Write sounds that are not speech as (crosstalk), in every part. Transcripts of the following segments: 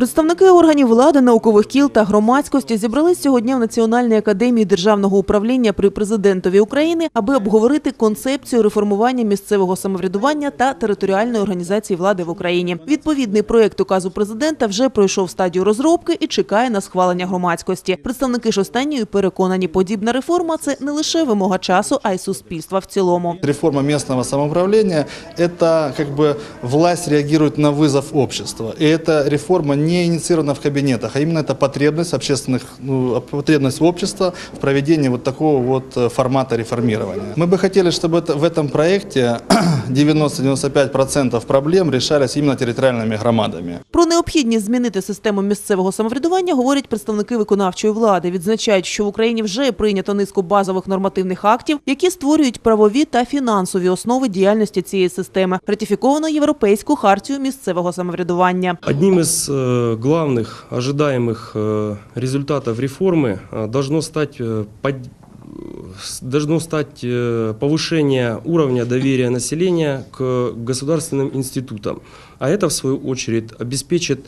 Представники органів влади, наукових кіл та громадськості зібрались сьогодні в Національній академії державного управління при президентові України, аби обговорити концепцію реформування місцевого самоврядування та територіальної організації влади в Україні. Відповідний проєкт указу президента вже пройшов стадію розробки і чекає на схвалення громадськості. Представники ж останньої переконані, подібна реформа це не лише вимога часу, а й суспільства в цілому. Реформа местного самоуправления – это как бы власть реагирует на вызов общества. И эта реформа не инициирована в кабинетах, а именно это потребность общественных, ну, потребность общества в проведении вот такого вот э, формата реформирования. Мы бы хотели, чтобы это, в этом проекте (clears throat) 90-95% проблем решались именно территориальными громадами. Про необхідність змінити систему місцевого самоврядування говорять представники виконавчої влади. Відзначають, що в Україні вже прийнято низку базових нормативних актів, які створюють правові та фінансові основи діяльності цієї системи. Ратифіковано європейську хартію місцевого самоврядування. Одним из э, главных ожидаемых э, результатов реформы э, должно стать, э, должно стать повышение уровня доверия населения к государственным институтам. А это, в свою очередь, обеспечит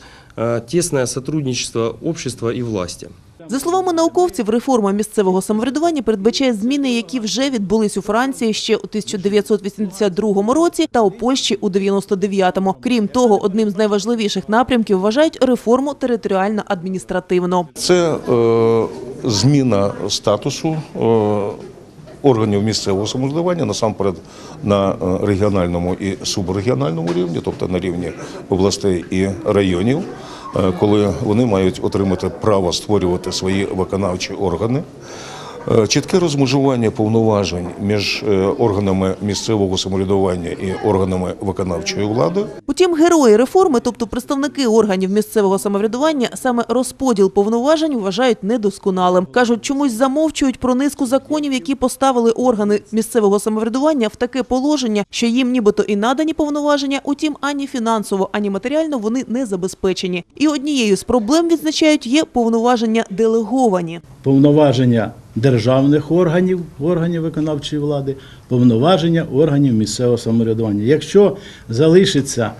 тесное сотрудничество общества и власти. За словами науковців, реформа місцевого самоврядування передбачає зміни, які вже відбулись у Франції ще у 1982 році та у Польщі у 99-му. Крім того, одним з найважливіших напрямків вважають реформу територіально-адміністративну. Це е, зміна статусу е, органів місцевого самоврядування насамперед на е, регіональному і субрегіональному рівні, тобто на рівні областей і районів, коли вони мають отримати право створювати свої виконавчі органи. Е, Чітке розмежування повноважень між е, органами місцевого самоврядування і органами виконавчої влади Утім, герої реформи, тобто представники органів місцевого самоврядування, саме розподіл повноважень вважають недосконалим. Кажуть, чомусь замовчують про низку законів, які поставили органи місцевого самоврядування в таке положення, що їм нібито і надані повноваження, утім ані фінансово, ані матеріально вони не забезпечені. І однією з проблем відзначають є повноваження делеговані. повноваження державних органів, органів виконавчої влади, повноваження органів місцевого самоврядування. Якщо залишиться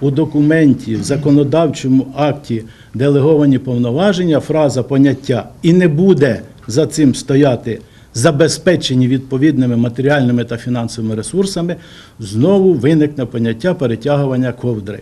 у документі, в законодавчому акті делеговані повноваження, фраза поняття і не буде за цим стояти забезпечені відповідними матеріальними та фінансовими ресурсами, знову виникне поняття перетягування ковдри.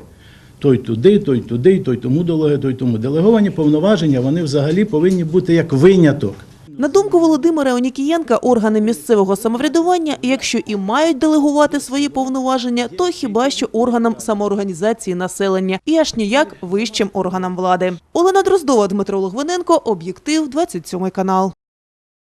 Той туди, той туди, той тому делегує, той тому. Делеговані повноваження вони взагалі повинні бути як виняток. На думку Володимира Онікієнка, органи місцевого самоврядування, якщо і мають делегувати свої повноваження, то хіба що органам самоорганізації населення і аж ніяк вищим органам влади. Олена Дроздова, Дмитро Логвиненко, об'єктив 27 канал.